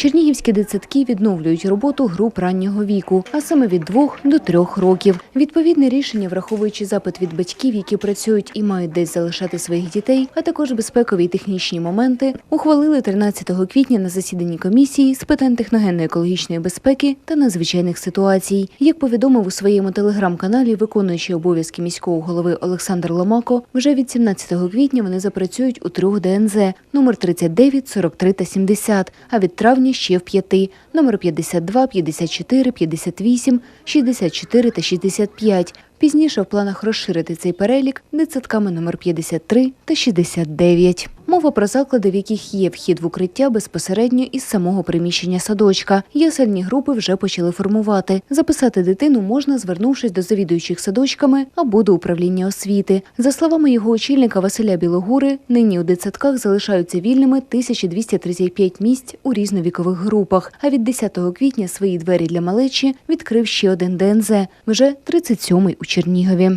Чернігівські дитсадки відновлюють роботу груп раннього віку, а саме від двох до трьох років. Відповідне рішення, враховуючи запит від батьків, які працюють і мають десь залишати своїх дітей, а також безпекові і технічні моменти, ухвалили 13 квітня на засіданні комісії з питань техногенно-екологічної безпеки та надзвичайних ситуацій. Як повідомив у своєму телеграм-каналі виконуючий обов'язки міського голови Олександр Ломако, вже від 17 квітня вони запрацюють у трьох ДНЗ номер 39, 43 та 70, а від травня ще в п'яти номер 52, 54, 58, 64 та 65. Пізніше в планах розширити цей перелік дитсадками номер 53 та 69. Мова про заклади, в яких є вхід в укриття безпосередньо із самого приміщення садочка. Ясельні групи вже почали формувати. Записати дитину можна, звернувшись до завідуючих садочками або до управління освіти. За словами його очільника Василя Білогури, нині у дитсадках залишаються вільними 1235 місць у різновікових групах. А від 10 квітня свої двері для малечі відкрив ще один ДНЗ, вже 37-й у Чернігові.